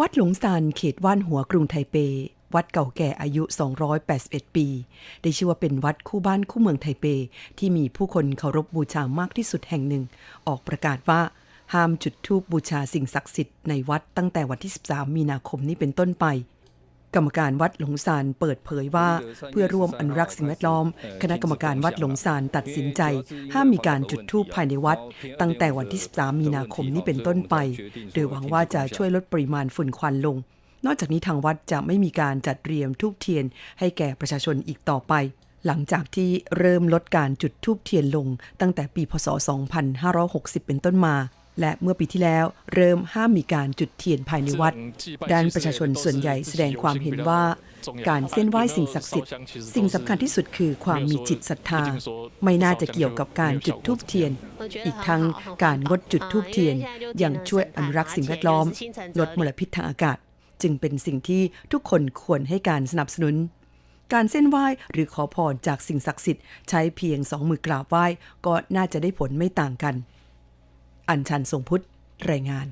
วัดหลงซานเขตว่านหัวกรุงไทเป วัดเก่าแก่อายุ 281 ปี ได้ชื่อว่าเป็นวัดคู่บ้านคู่เมืองไทเป ที่มีผู้คนเคารพบูชามากที่สุดแห่งหนึ่ง ออกประกาศว่าห้ามจุดธูปบูชาสิ่งศักดิ์สิทธิ์ในวัดตั้งแต่วันที่ 13 มีนาคมนี้เป็นต้นไป กรรมการวัดหลงซานเปิดเผยว่า เพื่อร่วมอนุรักษ์สิ่งแวดล้อม คณะกรรมการวัดหลงซานตัดสินใจ ห้ามมีการจุดธูปภายในวัด ตั้งแต่วันที่ 13 มีนาคมนี้เป็นต้นไป โดยหวังว่าจะช่วยลดปริมาณฝุ่นควันลง นอกจากนี้ทางวัดจะไม่มีการจัดเตรียมทูบเทียน ให้แก่ประชาชนอีกต่อไป หลังจากที่เริ่มลดการจุดทูบเทียนลง ตั้งแต่ปีพศ 2560 เป็นต้นมา และเมื่อปีที่แล้วเริ่มห้ามมีการจุดเทียนภายในวัด ด้านประชาชนส่วนใหญ่แสดงความเห็นว่า การเส้นไหว้สิ่งศักดิ์สิทธิ์ สิ่งสำคัญที่สุดคือความมีจิตศรัทธา ไม่น่าจะเกี่ยวกับการจุดธูปเทียน อีกทั้งการงดจุดธูปเทียนยังช่วยอนุรักษ์สิ่งแวดล้อม ลดมลพิษทางอากาศ จึงเป็นสิ่งที่ทุกคนควรให้การสนับสนุนการเส้นไหว้หรือขอพรจากสิ่งศักดิ์สิทธิ์ใช้เพียงสองมือกราบไหว้ก็น่าจะได้ผลไม่ต่างกัน อัญชันทรงพุทธรายงาน